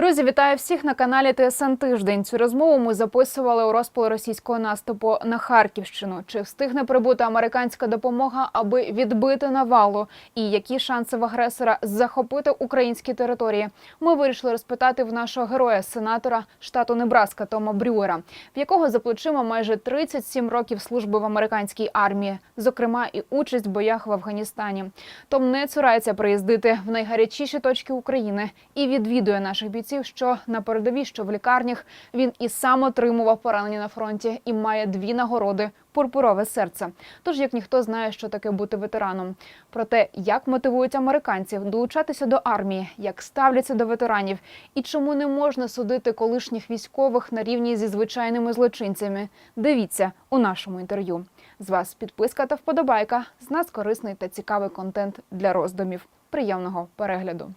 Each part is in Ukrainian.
Друзі, вітаю всіх на каналі ТСН Тиждень. Цю розмову ми записували у розпал російського наступу на Харківщину. Чи встигне прибути американська допомога, аби відбити навалу? І які шанси в агресора захопити українські території? Ми вирішили розпитати в нашого героя, сенатора штату Небраска Тома Брюера, в якого за плечима майже 37 років служби в американській армії, зокрема і участь в боях в Афганістані. Том не цурається приїздити в найгарячіші точки України і відвідує наших бійців, що на передовій, що в лікарнях він і сам отримував поранення на фронті і має дві нагороди пурпурове серце. Тож як ніхто знає, що таке бути ветераном. Про те, як мотивують американців долучатися до армії, як ставляться до ветеранів і чому не можна судити колишніх військових на рівні зі звичайними злочинцями. Дивіться у нашому інтерв'ю. З вас підписка та вподобайка. З нас корисний та цікавий контент для роздумів. Приємного перегляду.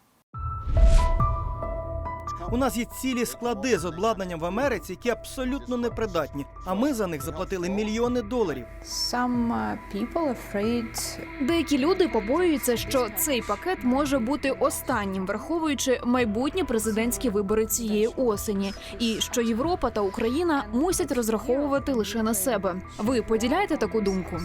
У нас є цілі склади з обладнанням в Америці, які абсолютно непридатні. А ми за них заплатили мільйони доларів. Uh, Деякі люди побоюються, що цей пакет може бути останнім, враховуючи майбутні президентські вибори цієї осені, і що Європа та Україна мусять розраховувати лише на себе. Ви поділяєте таку думку?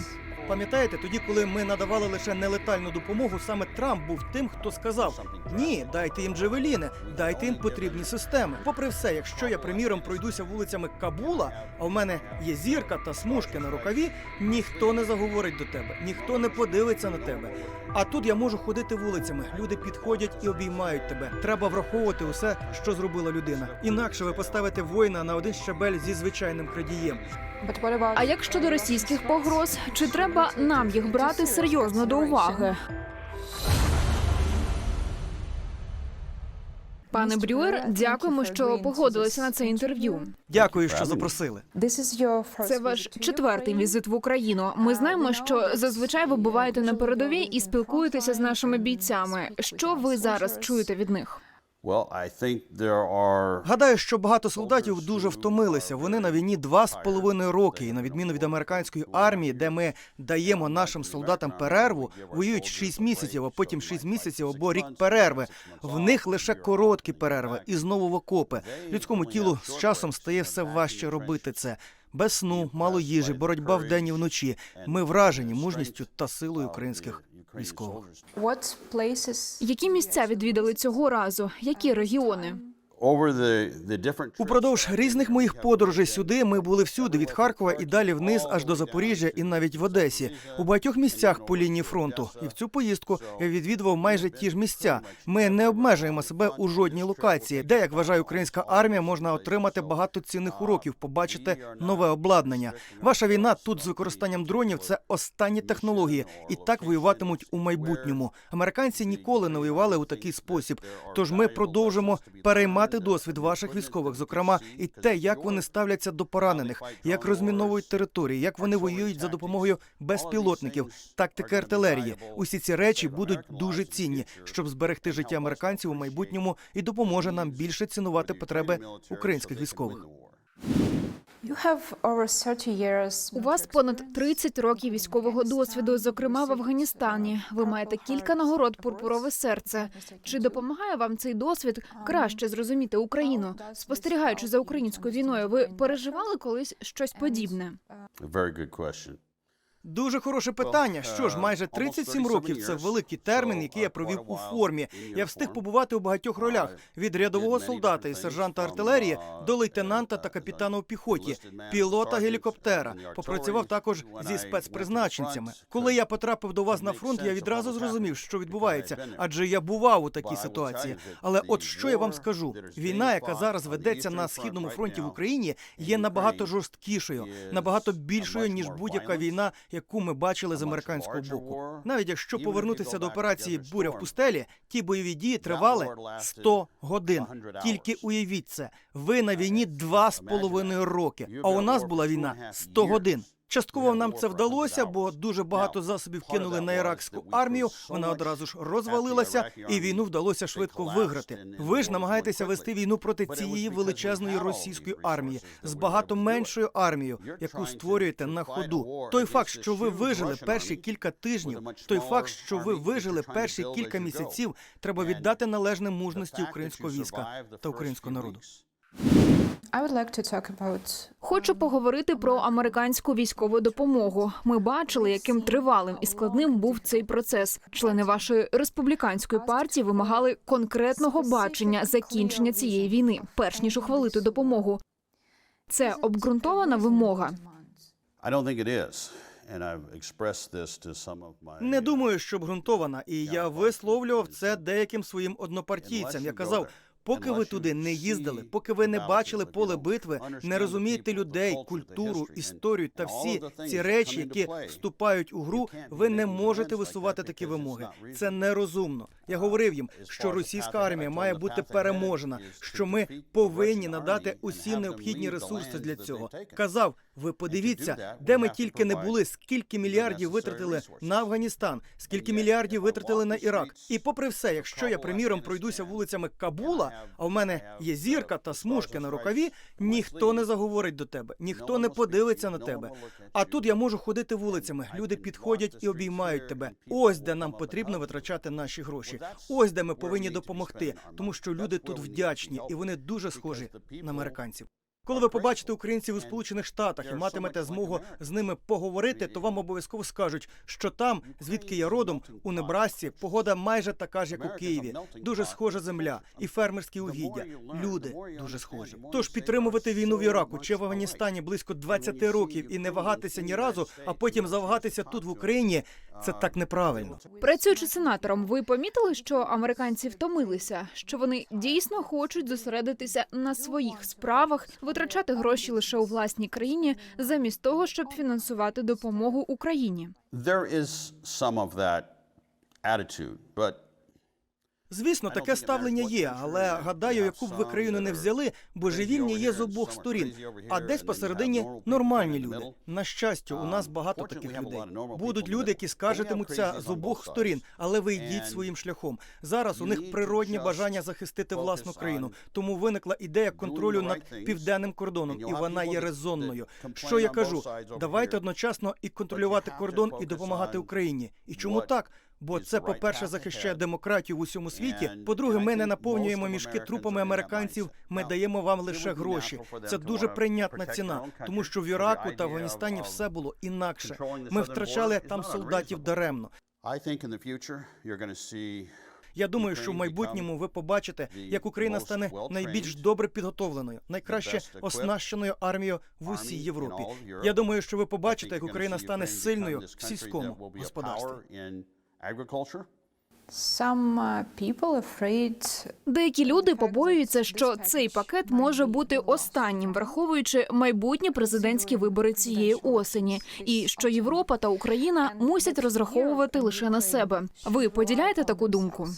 Пам'ятаєте, тоді, коли ми надавали лише нелетальну допомогу, саме Трамп був тим, хто сказав: ні, дайте їм джевеліни, дайте їм потрібні системи. Попри все, якщо я приміром пройдуся вулицями Кабула, а в мене є зірка та смужки на рукаві, ніхто не заговорить до тебе, ніхто не подивиться на тебе. А тут я можу ходити вулицями. Люди підходять і обіймають тебе. Треба враховувати усе, що зробила людина. Інакше ви поставите воїна на один щабель зі звичайним крадієм. А як щодо російських погроз, чи треба нам їх брати серйозно до уваги? Пане Брюер, дякуємо, що погодилися на це інтерв'ю. Дякую, що запросили. Це ваш четвертий візит в Україну. Ми знаємо, що зазвичай ви буваєте на передовій і спілкуєтеся з нашими бійцями. Що ви зараз чуєте від них? Гадаю, що багато солдатів дуже втомилися. Вони на війні два з половиною роки, і на відміну від американської армії, де ми даємо нашим солдатам перерву, воюють 6 місяців, а потім 6 місяців або рік перерви. В них лише короткі перерви і знову в окопи. Людському тілу з часом стає все важче робити це. Без сну, мало їжі, боротьба вдень і вночі. Ми вражені мужністю та силою українських військових. Які місця відвідали цього разу? Які регіони? Упродовж різних моїх подорожей сюди ми були всюди від Харкова і далі вниз аж до Запоріжжя і навіть в Одесі, у багатьох місцях по лінії фронту. І в цю поїздку я відвідував майже ті ж місця. Ми не обмежуємо себе у жодній локації, де, як вважає українська армія, можна отримати багато цінних уроків, побачити нове обладнання. Ваша війна тут з використанням дронів це останні технології, і так воюватимуть у майбутньому. Американці ніколи не воювали у такий спосіб. Тож ми продовжимо переймати досвід ваших військових, зокрема, і те, як вони ставляться до поранених, як розміновують території, як вони воюють за допомогою безпілотників, тактики артилерії. Усі ці речі будуть дуже цінні, щоб зберегти життя американців у майбутньому і допоможе нам більше цінувати потреби українських військових. You have over 30 years У вас понад 30 років військового досвіду, зокрема в Афганістані. Ви маєте кілька нагород пурпурове серце. Чи допомагає вам цей досвід краще зрозуміти Україну? Спостерігаючи за українською війною, ви переживали колись щось подібне? a very good question. Дуже хороше питання. Що ж, майже 37 років це великий термін, який я провів у формі. Я встиг побувати у багатьох ролях від рядового солдата і сержанта артилерії до лейтенанта та капітана у піхоті, пілота гелікоптера. Попрацював також зі спецпризначенцями. Коли я потрапив до вас на фронт, я відразу зрозумів, що відбувається, адже я бував у такій ситуації. Але от що я вам скажу: війна, яка зараз ведеться на східному фронті в Україні, є набагато жорсткішою, набагато більшою ніж будь-яка війна, яку ми бачили з американського боку. Навіть якщо повернутися до операції Буря в пустелі, ті бойові дії тривали 100 годин. Тільки уявіть це. Ви на війні два з половиною роки. А у нас була війна 100 годин. Частково нам це вдалося, бо дуже багато засобів кинули на іракську армію. Вона одразу ж розвалилася, і війну вдалося швидко виграти. Ви ж намагаєтеся вести війну проти цієї величезної російської армії з багато меншою армією, яку створюєте на ходу. Той факт, що ви вижили перші кілька тижнів, той факт, що ви вижили перші кілька місяців, треба віддати належне мужності українського війська та українського народу. I would like to talk about Хочу поговорити про американську військову допомогу. Ми бачили, яким тривалим і складним був цей процес. Члени вашої республіканської партії вимагали конкретного бачення закінчення цієї війни, перш ніж ухвалити допомогу. Це обґрунтована вимога. I don't think it is. And I've expressed this to some of my Не думаю, що обґрунтована, і я висловлював це деяким своїм однопартійцям. Я казав. Поки ви туди не їздили, поки ви не бачили поле битви, не розумієте людей, культуру, історію та всі ці речі, які вступають у гру, ви не можете висувати такі вимоги. Це нерозумно. Я говорив їм, що російська армія має бути переможена, що ми повинні надати усі необхідні ресурси для цього. Казав, ви подивіться, де ми тільки не були, скільки мільярдів витратили на Афганістан, скільки мільярдів витратили на Ірак. І попри все, якщо я приміром пройдуся вулицями Кабула, а в мене є зірка та смужки на рукаві, ніхто не заговорить до тебе, ніхто не подивиться на тебе. А тут я можу ходити вулицями. Люди підходять і обіймають тебе. Ось де нам потрібно витрачати наші гроші. Ось де ми повинні допомогти, тому що люди тут вдячні і вони дуже схожі на американців. Коли ви побачите українців у Сполучених Штатах і матимете змогу з ними поговорити, то вам обов'язково скажуть, що там, звідки я родом, у Небрасці, погода майже така ж, як у Києві. Дуже схожа земля і фермерські угіддя. Люди дуже схожі. Тож підтримувати війну в Іраку чи в Афганістані близько 20 років і не вагатися ні разу, а потім завагатися тут в Україні. Це так неправильно. Працюючи сенатором, ви помітили, що американці втомилися, що вони дійсно хочуть зосередитися на своїх справах, витрачати гроші лише у власній країні, замість того, щоб фінансувати допомогу Україні. There is some of that attitude, but Звісно, таке ставлення є, але гадаю, яку б ви країну не взяли, божевільні є з обох сторін. А десь посередині нормальні люди. На щастя, у нас багато таких людей. Будуть люди, які скажетимуться з обох сторін, але ви йдіть своїм шляхом. Зараз у них природнє бажання захистити власну країну. Тому виникла ідея контролю над південним кордоном, і вона є резонною. Що я кажу? Давайте одночасно і контролювати кордон, і допомагати Україні. І чому так? Бо це, по-перше, захищає демократію в усьому світі. По-друге, ми не наповнюємо мішки трупами американців. Ми даємо вам лише гроші. Це дуже прийнятна ціна, тому що в Іраку та Афганістані все було інакше. Ми втрачали там солдатів даремно. Я думаю, що в майбутньому ви побачите, як Україна стане найбільш добре підготовленою, найкраще оснащеною армією в усій Європі. Я думаю, що ви побачите, як Україна стане сильною в сільському господарстві. Agriculture. some uh, people afraid Деякі люди побоюються, що цей пакет може бути останнім, враховуючи майбутні президентські вибори цієї осені, і що Європа та Україна мусять розраховувати лише на себе. Ви поділяєте таку думку?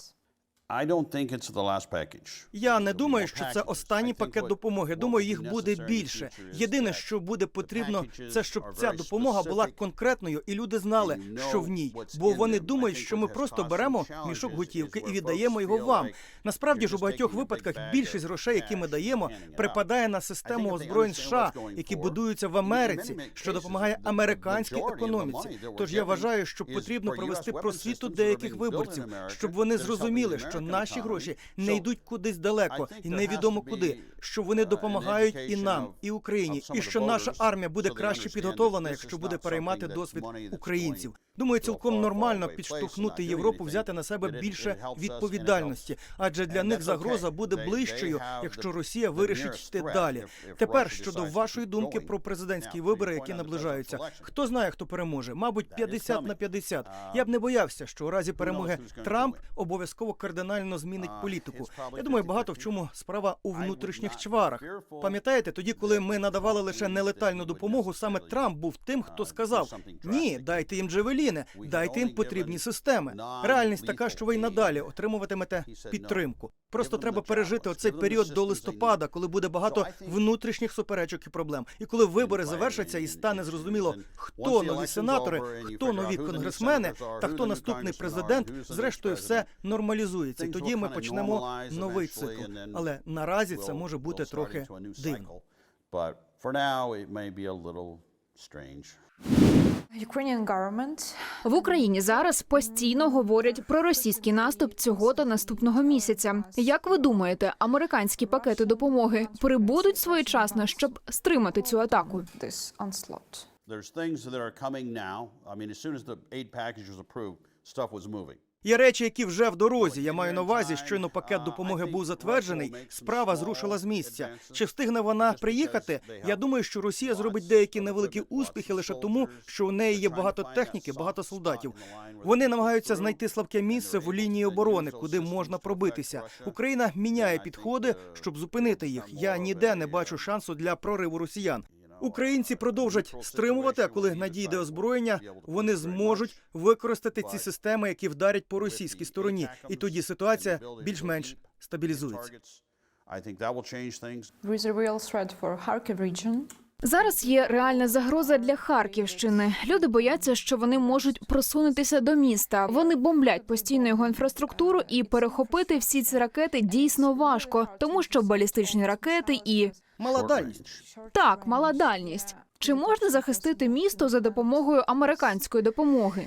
Я не думаю, що це останній пакет допомоги. Думаю, їх буде більше. Єдине, що буде потрібно, це щоб ця допомога була конкретною, і люди знали, що в ній. Бо вони думають, що ми просто беремо мішок готівки і віддаємо його вам. Насправді ж у багатьох випадках більшість грошей, які ми даємо, припадає на систему озброєнь США, які будуються в Америці, що допомагає американській економіці. Тож я вважаю, що потрібно провести просвіту деяких виборців, щоб вони зрозуміли, що наші гроші не йдуть кудись далеко і невідомо куди. Що вони допомагають і нам, і Україні, і що наша армія буде краще підготовлена, якщо буде переймати досвід українців. Думаю, цілком нормально підштовхнути Європу взяти на себе більше відповідальності, адже для них загроза буде ближчою, якщо Росія вирішить йти далі. Тепер щодо вашої думки про президентські вибори, які наближаються, хто знає, хто переможе? Мабуть, 50 на 50. Я б не боявся, що у разі перемоги Трамп обов'язково кардинально змінить політику. Я думаю, багато в чому справа у внутрішніх чварах. Пам'ятаєте, тоді, коли ми надавали лише нелетальну допомогу, саме Трамп був тим, хто сказав: ні, дайте їм джевеліни, дайте їм потрібні системи. Реальність така, що ви й надалі отримуватимете підтримку. Просто треба пережити оцей період до листопада, коли буде багато внутрішніх суперечок і проблем. І коли вибори завершаться і стане зрозуміло, хто нові сенатори, хто нові конгресмени та хто наступний президент, зрештою все нормалізується. І тоді ми почнемо новий цикл. Але наразі це може бути трохи дивно. Strange. В Україні зараз постійно говорять про російський наступ цього та наступного місяця. Як ви думаєте, американські пакети допомоги прибудуть своєчасно, щоб стримати цю атаку? There's things that are coming now. I mean, as soon as the aid package was approved, stuff was moving. Є речі, які вже в дорозі. Я маю на увазі, щойно пакет допомоги був затверджений. Справа зрушила з місця. Чи встигне вона приїхати? Я думаю, що Росія зробить деякі невеликі успіхи лише тому, що у неї є багато техніки, багато солдатів. Вони намагаються знайти слабке місце в лінії оборони, куди можна пробитися. Україна міняє підходи, щоб зупинити їх. Я ніде не бачу шансу для прориву росіян. Українці продовжать стримувати. А коли надійде озброєння, вони зможуть використати ці системи, які вдарять по російській стороні, і тоді ситуація більш-менш стабілізується. Зараз є реальна загроза для Харківщини. Люди бояться, що вони можуть просунутися до міста. Вони бомблять постійно його інфраструктуру, і перехопити всі ці ракети дійсно важко, тому що балістичні ракети і Мала дальність. так, мала дальність. Чи можна захистити місто за допомогою американської допомоги?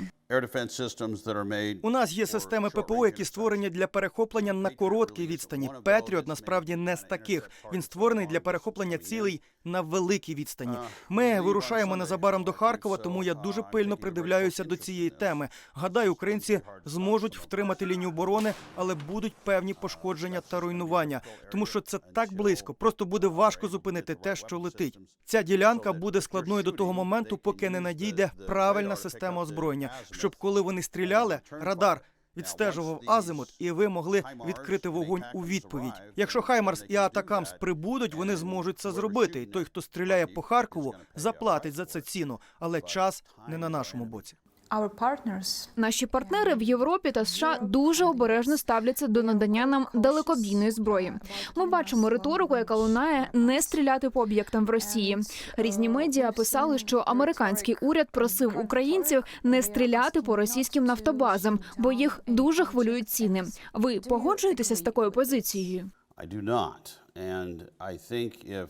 У нас є системи ППО, які створені для перехоплення на короткій відстані. Петріот насправді не з таких. Він створений для перехоплення цілей на великій відстані. Ми вирушаємо незабаром до Харкова, тому я дуже пильно придивляюся до цієї теми. Гадаю, українці зможуть втримати лінію оборони, але будуть певні пошкодження та руйнування, тому що це так близько. Просто буде важко зупинити те, що летить. Ця ділянка буде складною до того моменту, поки не надійде правильна система озброєння, щоб коли вони стріляли, радар. Відстежував азимут, і ви могли відкрити вогонь у відповідь. Якщо Хаймарс і Атакамс прибудуть, вони зможуть це зробити. І той, хто стріляє по Харкову, заплатить за це ціну. Але час не на нашому боці. Our partners Наші партнери в Європі та США дуже обережно ставляться до надання нам далекобійної зброї. Ми бачимо риторику, яка лунає не стріляти по об'єктам в Росії. Різні медіа писали, що американський уряд просив українців не стріляти по російським нафтобазам, бо їх дуже хвилюють ціни. Ви погоджуєтеся з такою позицією? I do not. And I think if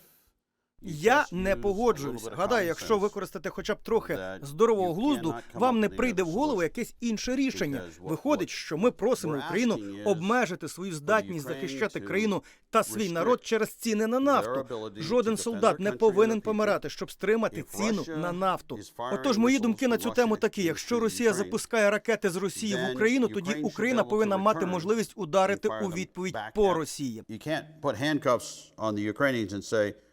Я не погоджуюсь. Гадаю, якщо використати хоча б трохи здорового глузду, вам не прийде в голову якесь інше рішення. Виходить, що ми просимо Україну обмежити свою здатність захищати країну та свій народ через ціни на нафту. Жоден солдат не повинен помирати, щоб стримати ціну на нафту. Отож, мої думки на цю тему такі: якщо Росія запускає ракети з Росії в Україну, тоді Україна повинна мати можливість ударити у відповідь по Росії.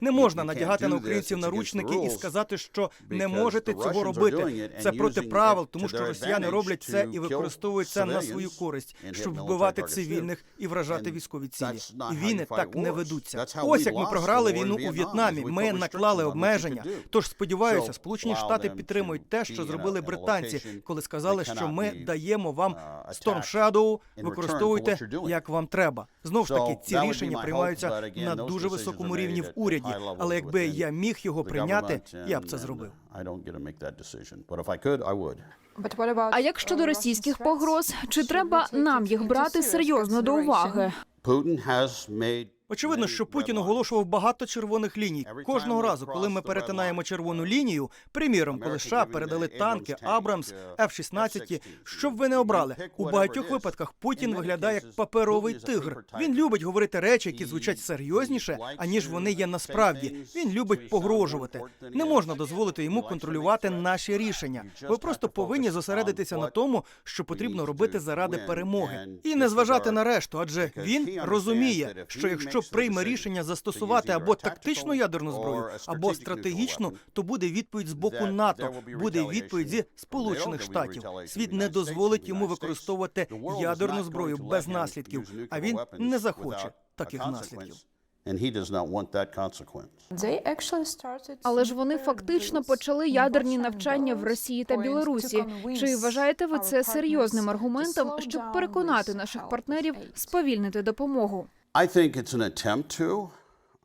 Не можна "You can't надягати на українців наручники і сказати, що не можете цього робити. Це проти правил, тому що росіяни роблять це і використовують це на свою користь, щоб вбивати цивільних і вражати військові цілі. І війни так не ведуться. Ось як ми програли війну у В'єтнамі. Ми наклали обмеження. Тож сподіваюся, Сполучені Штати підтримують те, що зробили британці, коли сказали, що ми даємо вам uh, Storm Shadow, використовуйте як вам треба. Знову ж таки, ці рішення приймаються на дуже високому рівні в уряді. Але якби я міг його прийняти, я б це зробив. А як щодо uh, російських погроз, чи треба нам їх брати серйозно до уваги? Очевидно, що Путін оголошував багато червоних ліній. Кожного разу, коли ми перетинаємо червону лінію, приміром, коли США передали танки Абрамс, F-16, що б ви не обрали, у багатьох випадках Путін виглядає як паперовий тигр. Він любить говорити речі, які звучать серйозніше, аніж вони є насправді. Він любить погрожувати. Не можна дозволити йому контролювати наші рішення. Ви просто повинні зосередитися на тому, що потрібно робити заради перемоги, і не зважати на решту, адже він розуміє, що якщо прийме рішення застосувати або тактичну ядерну зброю, або стратегічну, то буде відповідь з боку НАТО, буде відповідь зі Сполучених Штатів. Світ не дозволить йому використовувати ядерну зброю без наслідків, а він не захоче таких наслідків. Але ж вони фактично почали ядерні навчання в Росії та Білорусі. Чи вважаєте ви це серйозним аргументом, щоб переконати наших партнерів сповільнити допомогу? I think it's an attempt to.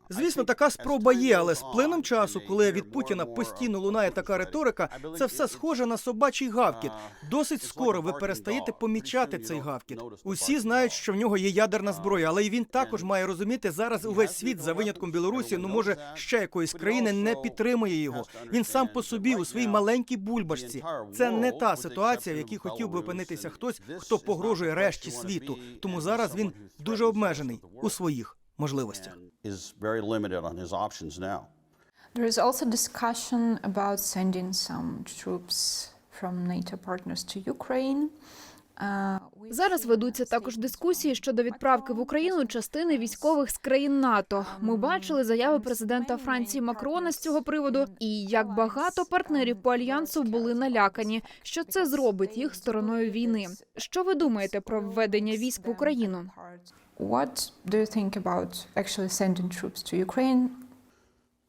Звісно, така спроба є, але з плином часу, коли від Путіна постійно лунає така риторика, це все схоже на собачий гавкіт. Досить скоро ви перестаєте помічати цей гавкіт. Усі знають, що в нього є ядерна зброя, але й він також має розуміти зараз. Увесь світ за винятком Білорусі, ну може ще якоїсь країни не підтримує його. Він сам по собі у своїй маленькій бульбашці. Це не та ситуація, в якій хотів би опинитися хтось, хто погрожує решті світу. Тому зараз він дуже обмежений у своїх можливостях. and is very limited on his options now. There is also discussion about sending some troops from NATO partners to Ukraine. Uh, Зараз ведуться також дискусії щодо відправки в Україну частини військових з країн НАТО. Ми бачили заяви президента Франції Макрона з цього приводу, і як багато партнерів по альянсу були налякані, що це зробить їх стороною війни. Що ви думаєте про введення військ в Україну? What do you think about actually sending troops to Ukraine?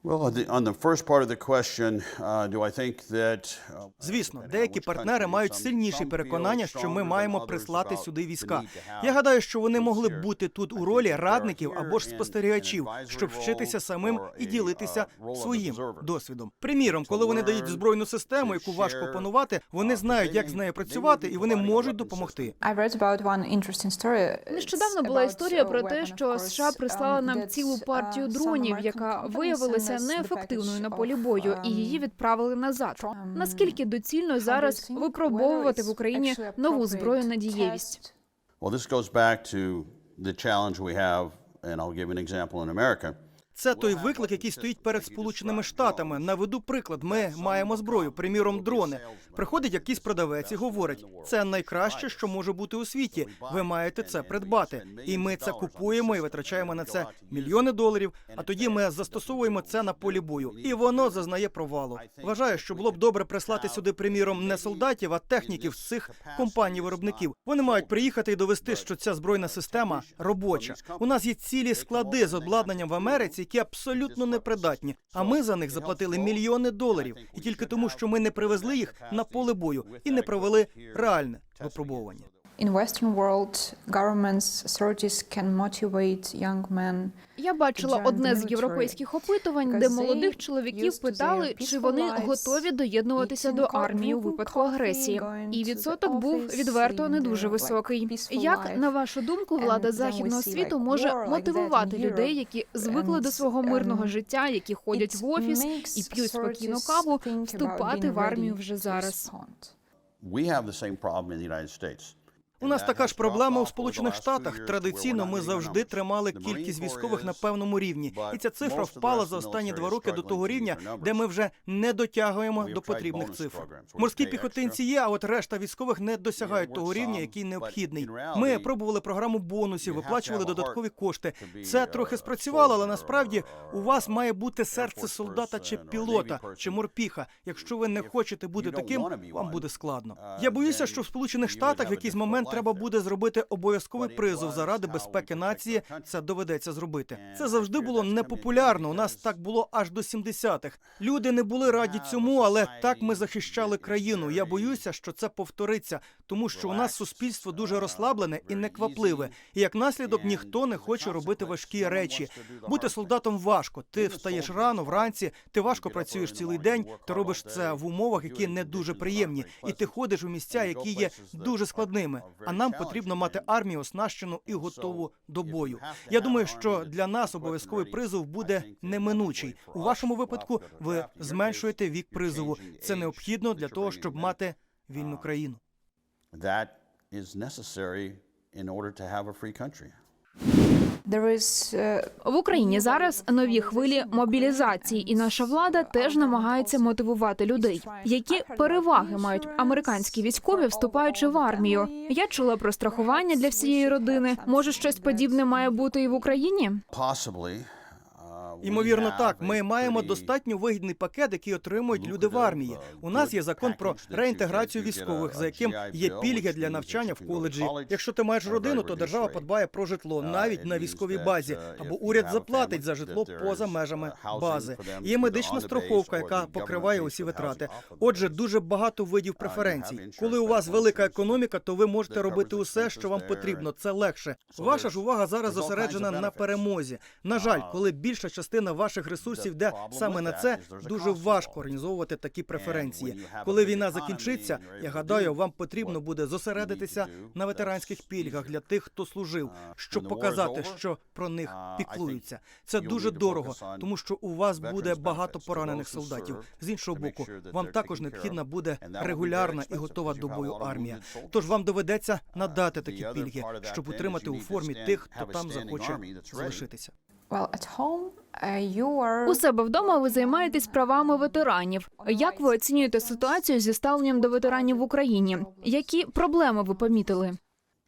Well, on the, first part of the question, uh, do I think that uh, Звісно, деякі партнери мають сильніші переконання, що ми маємо прислати сюди війська. Я гадаю, що вони могли б бути тут у ролі that they are радників або ж спостерігачів, щоб вчитися самим і ділитися uh, своїм досвідом. Приміром, коли вони дають збройну систему, яку важко опанувати, вони знають, як з нею працювати, і вони можуть допомогти. I read about one interesting story. Нещодавно була історія про те, що США прислала um, нам цілу партію дронів, яка companies виявилася неефективною на полі бою, і um, її відправили назад. Наскільки доцільно зараз випробовувати в Україні нову зброю на дієвість? Well, this goes back to the challenge we have, and I'll give an example in America. Це той виклик, який стоїть перед Сполученими Штатами. Наведу приклад. Ми маємо зброю, приміром, дрони. Приходить якийсь продавець і говорить: це найкраще, що може бути у світі. Ви маєте це придбати. І ми це купуємо і витрачаємо на це мільйони доларів. А тоді ми застосовуємо це на полі бою, і воно зазнає провалу. Вважаю, що було б добре прислати сюди, приміром, не солдатів, а техніків з цих компаній-виробників. Вони мають приїхати і довести, що ця збройна система робоча. У нас є цілі склади з обладнанням в Америці, які абсолютно непридатні. А ми за них заплатили мільйони доларів, і тільки тому, що ми не привезли їх на поле бою і не провели реальне випробовування. In Western world, governments, authorities can motivate young men Я бачила одне з європейських опитувань, де молодих чоловіків питали, чи вони готові доєднуватися до армії у випадку агресії. І відсоток був відверто не дуже високий. Як на вашу думку, влада західного світу може мотивувати людей, які звикли до свого мирного um, життя, які ходять в офіс і п'ють спокійну каву, вступати в армію вже зараз? We have the same problem in the United States. У нас така ж проблема у Сполучених Штатах. Традиційно ми завжди тримали кількість військових на певному рівні, і ця цифра впала за останні два роки до того рівня, де ми вже не дотягуємо до потрібних цифр. Морські піхотинці є, а от решта військових не досягають того рівня, який необхідний. Ми пробували програму бонусів, виплачували додаткові кошти. Це трохи спрацювало, але насправді у вас має бути серце солдата чи пілота чи морпіха. Якщо ви не хочете бути таким, вам буде складно. Я боюся, що в Сполучених Штатах в якийсь момент треба буде зробити обов'язковий призов заради безпеки нації. Це доведеться зробити. Це завжди було непопулярно. У нас так було аж до 70-х. Люди не були раді цьому, але так ми захищали країну. Я боюся, що це повториться, тому що у нас суспільство дуже розслаблене і неквапливе. І як наслідок ніхто не хоче робити важкі речі. Бути солдатом важко. Ти встаєш рано вранці, ти важко працюєш цілий день. Ти робиш це в умовах, які не дуже приємні, і ти ходиш у місця, які є дуже складними. А нам потрібно мати армію оснащену і готову до бою. Я думаю, що для нас обов'язковий призов буде неминучий. У вашому випадку ви зменшуєте вік призову. Це необхідно для того, щоб мати вільну країну. That is necessary in order to have a free country. There is uh, В Україні зараз нові хвилі мобілізації, і наша влада теж намагається мотивувати людей. Які переваги мають американські військові, вступаючи в армію? Я чула про страхування для всієї родини. Може, щось подібне має бути і в Україні? Possibly. Uh, Ймовірно, так. Ми маємо достатньо вигідний пакет, який отримують люди в армії. У нас є закон про реінтеграцію військових, за яким є пільги для навчання в коледжі. Якщо ти маєш родину, то держава подбає про житло навіть на військовій базі, або уряд заплатить за житло поза межами бази. Є медична страховка, яка покриває усі витрати. Отже, дуже багато видів преференцій. Коли у вас велика економіка, то ви можете робити усе, що вам потрібно. Це легше. Ваша ж увага зараз зосереджена на перемозі. На жаль, коли більша частина ваших ресурсів йде саме на це, дуже важко організовувати такі преференції. Коли війна закінчиться, я гадаю, вам потрібно буде зосередитися на ветеранських пільгах для тих, хто служив, щоб показати, що про них піклуються. Це дуже дорого, тому що у вас буде багато поранених солдатів. З іншого боку, вам також необхідна буде регулярна і готова до бою армія. Тож вам доведеться надати такі пільги, щоб утримати у формі тих, хто там захоче залишитися. Well, at home, uh, are У себе вдома ви займаєтесь правами ветеранів. Як ви оцінюєте ситуацію зі ставленням до ветеранів в Україні? Які проблеми ви помітили?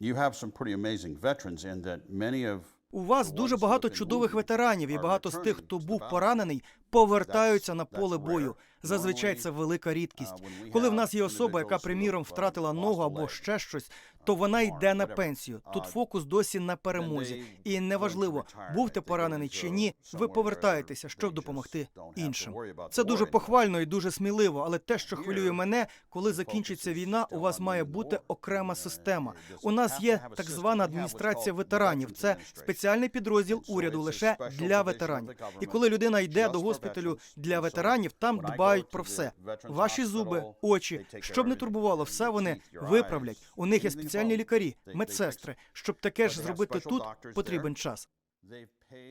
You have some pretty amazing veterans in that many of У вас дуже багато чудових ветеранів, і багато з тих, хто був поранений, повертаються на поле бою. Зазвичай це велика рідкість. Коли в нас є особа, яка, приміром, втратила ногу або ще щось, то вона йде на пенсію. Тут фокус досі на перемозі, і неважливо, був ти поранений чи ні. Ви повертаєтеся, щоб допомогти іншим. Це дуже похвально і дуже сміливо. Але те, що хвилює мене, коли закінчиться війна, у вас має бути окрема система. У нас є так звана адміністрація ветеранів. Це спеціальний підрозділ уряду лише для ветеранів. І коли людина йде до госпіталю для ветеранів, там дбають про все. Ваші зуби, очі, щоб не турбувало, все вони виправлять. У них є спеціальні лікарі, медсестри. Щоб таке ж зробити тут, потрібен час.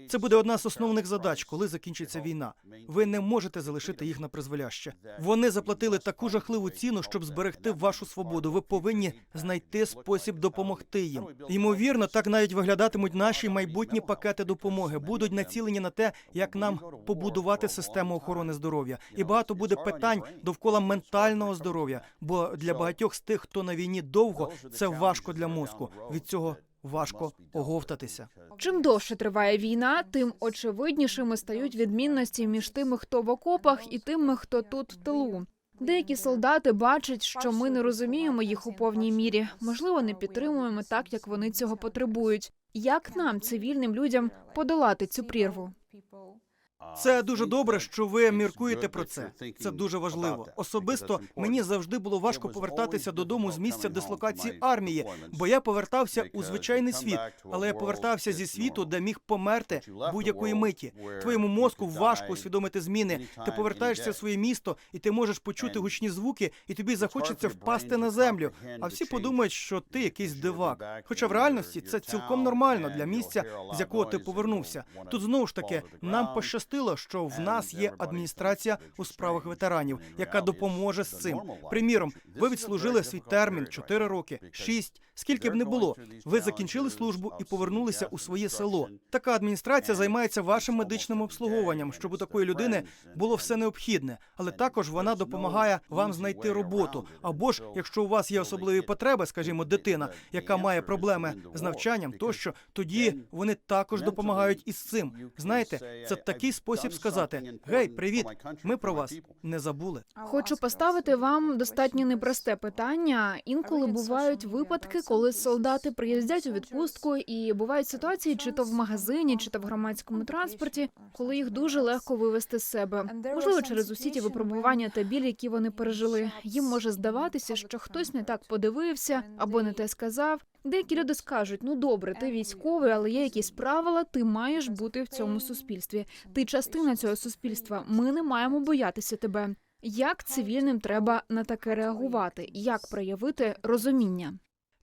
Це буде одна з основних задач, коли закінчиться війна. Ви не можете залишити їх на призволяще. Вони заплатили таку жахливу ціну, щоб зберегти вашу свободу. Ви повинні знайти спосіб допомогти їм. Ймовірно, так навіть виглядатимуть наші майбутні пакети допомоги. Будуть націлені на те, як нам побудувати систему охорони здоров'я. І багато буде питань довкола ментального здоров'я. Бо для багатьох з тих, хто на війні довго, це важко для мозку. Від цього важко оговтатися. Чим довше триває війна, тим очевиднішими стають відмінності між тими, хто в окопах, і тими, хто тут в тилу. Деякі солдати бачать, що ми не розуміємо їх у повній мірі, можливо, не підтримуємо так, як вони цього потребують. Як нам, цивільним людям, подолати цю прірву? Це дуже добре, що ви міркуєте про це. Це дуже важливо. Особисто мені завжди було важко повертатися додому з місця дислокації армії, бо я повертався у звичайний світ, але я повертався зі світу, де міг померти будь-якої миті. Твоєму мозку важко усвідомити зміни. Ти повертаєшся в своє місто, і ти можеш почути гучні звуки, і тобі захочеться впасти на землю. А всі подумають, що ти якийсь дивак. Хоча в реальності це цілком нормально для місця, з якого ти повернувся. Тут знову ж таки нам пощастило, що в нас є адміністрація у справах ветеранів, яка допоможе з цим. Приміром, ви відслужили свій термін 4 роки, 6, скільки б не було. Ви закінчили службу і повернулися у своє село. Така адміністрація займається вашим медичним обслуговуванням, щоб у такої людини було все необхідне, але також вона допомагає вам знайти роботу. Або ж, якщо у вас є особливі потреби, скажімо, дитина, яка має проблеми з навчанням, тощо тоді вони також допомагають із цим. Знаєте, це такий спосіб сказати: гей, привіт, ми про вас не забули. Хочу поставити вам достатньо непросте питання. Інколи бувають випадки, коли солдати приїздять у відпустку, і бувають ситуації, чи то в магазині, чи то в громадському транспорті, коли їх дуже легко вивести з себе. Можливо, через усі ті випробування та біль, які вони пережили. Їм може здаватися, що хтось не так подивився або не те сказав. Деякі люди скажуть: ну добре, ти військовий, але є якісь правила, ти маєш бути в цьому суспільстві. Ти частина цього суспільства. Ми не маємо боятися тебе. Як цивільним треба на таке реагувати? Як проявити розуміння?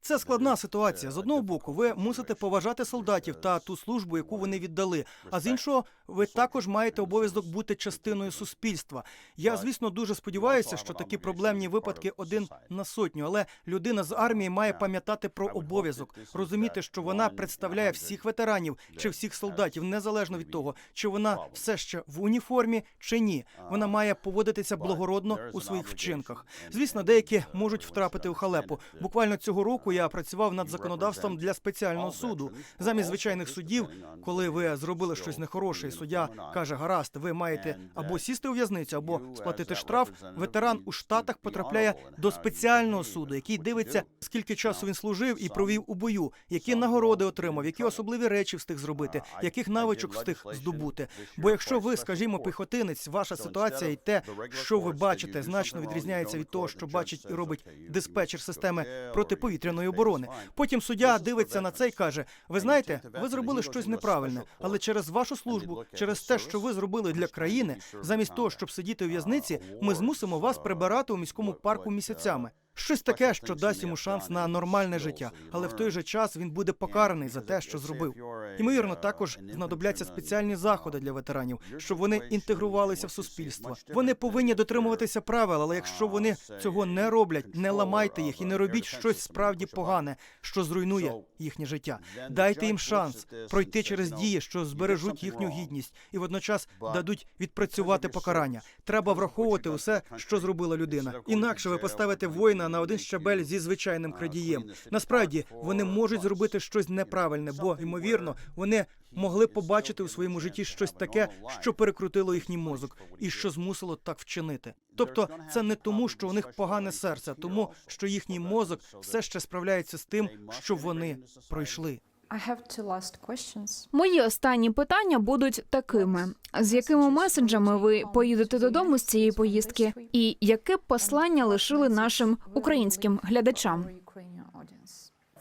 Це складна ситуація. З одного боку, ви мусите поважати солдатів та ту службу, яку вони віддали. А з іншого, ви також маєте обов'язок бути частиною суспільства. Я, звісно, дуже сподіваюся, що такі проблемні випадки один на сотню, але людина з армії має пам'ятати про обов'язок, розуміти, що вона представляє всіх ветеранів чи всіх солдатів, незалежно від того, чи вона все ще в уніформі чи ні. Вона має поводитися благородно у своїх вчинках. Звісно, деякі можуть втрапити у халепу. Буквально цього року я працював над законодавством для спеціального суду. Замість звичайних судів, коли ви зробили щось нехороше, і суддя каже: гаразд, ви маєте або сісти у в'язницю, або сплатити штраф. Ветеран у штатах потрапляє до спеціального суду, який дивиться, скільки часу він служив і провів у бою, які нагороди отримав, які особливі речі встиг зробити, яких навичок встиг здобути. Бо якщо ви, скажімо, піхотинець, ваша ситуація і те, що ви бачите, значно відрізняється від того, що бачить і робить диспетчер системи протиповітряної оборони. Потім суддя дивиться на це і каже: Ви знаєте, ви зробили щось неправильне, але через вашу службу, через те, що ви зробили для країни, замість того, щоб сидіти у в'язниці, ми змусимо вас прибирати у міському парку місяцями. Щось таке, що дасть йому шанс на нормальне життя, але в той же час він буде покараний за те, що зробив. Ймовірно, також знадобляться спеціальні заходи для ветеранів, щоб вони інтегрувалися в суспільство. Вони повинні дотримуватися правил, але якщо вони цього не роблять, не ламайте їх і не робіть щось справді погане, що зруйнує їхнє життя. Дайте їм шанс пройти через дії, що збережуть їхню гідність, і водночас дадуть відпрацювати покарання. Треба враховувати усе, що зробила людина. Інакше ви поставите воїна на один щабель зі звичайним крадієм. Насправді вони можуть зробити щось неправильне, бо ймовірно вони могли побачити у своєму житті щось таке, що перекрутило їхній мозок, і що змусило так вчинити. Тобто, це не тому, що у них погане серце, тому, що їхній мозок все ще справляється з тим, що вони пройшли. I have two last questions. Мої останні питання будуть такими: з якими меседжами ви поїдете додому з цієї поїздки, і яке б послання лишили нашим українським глядачам?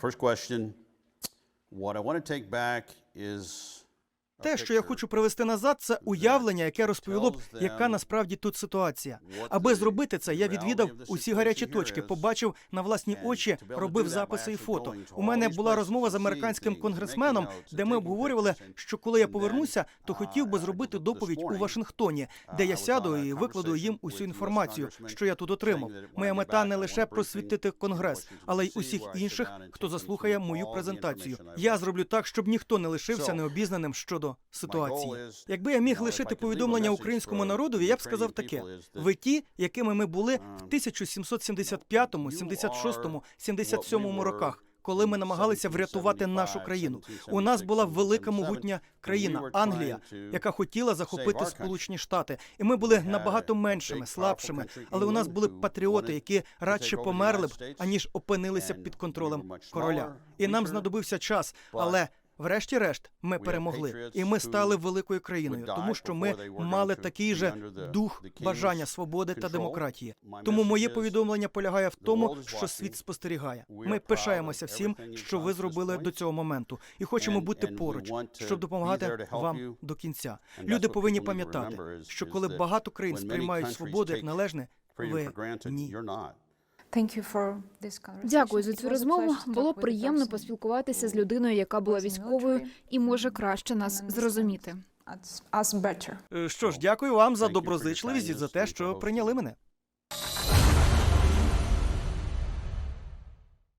First question What I want to take back is. Те, що я хочу привести назад, це уявлення, яке розповіло б, яка насправді тут ситуація. Аби зробити це, я відвідав усі гарячі точки, побачив на власні очі, робив записи і фото. У мене була розмова з американським конгресменом, де ми обговорювали, що коли я повернуся, то хотів би зробити доповідь у Вашингтоні, де я сяду і викладу їм усю інформацію, що я тут отримав. Моя мета не лише просвітити конгрес, але й усіх інших, хто заслухає мою презентацію. Я зроблю так, щоб ніхто не лишився необізнаним щодо ситуації. Якби я міг лишити повідомлення українському народові, я б сказав таке: ви ті, якими ми були в 1775, 76, 77 роках. Коли ми намагалися врятувати нашу країну, у нас була велика могутня країна Англія, яка хотіла захопити Сполучені Штати, і ми були набагато меншими, слабшими. Але у нас були патріоти, які радше померли б, аніж опинилися під контролем короля. І нам знадобився час, але. Врешті-решт, ми перемогли, і ми стали великою країною, тому що ми мали такий же дух бажання свободи та демократії. Тому моє повідомлення полягає в тому, що світ спостерігає. Ми пишаємося всім, що ви зробили до цього моменту, і хочемо бути поруч, щоб допомагати вам до кінця. Люди повинні пам'ятати, що коли багато країн сприймають свободу як належне, ви ні. Дякую за цю розмову. Було приємно поспілкуватися з людиною, яка була військовою і може краще нас зрозуміти. Е, Що ж, дякую вам за Thank you for your доброзичливість і за те, що прийняли мене.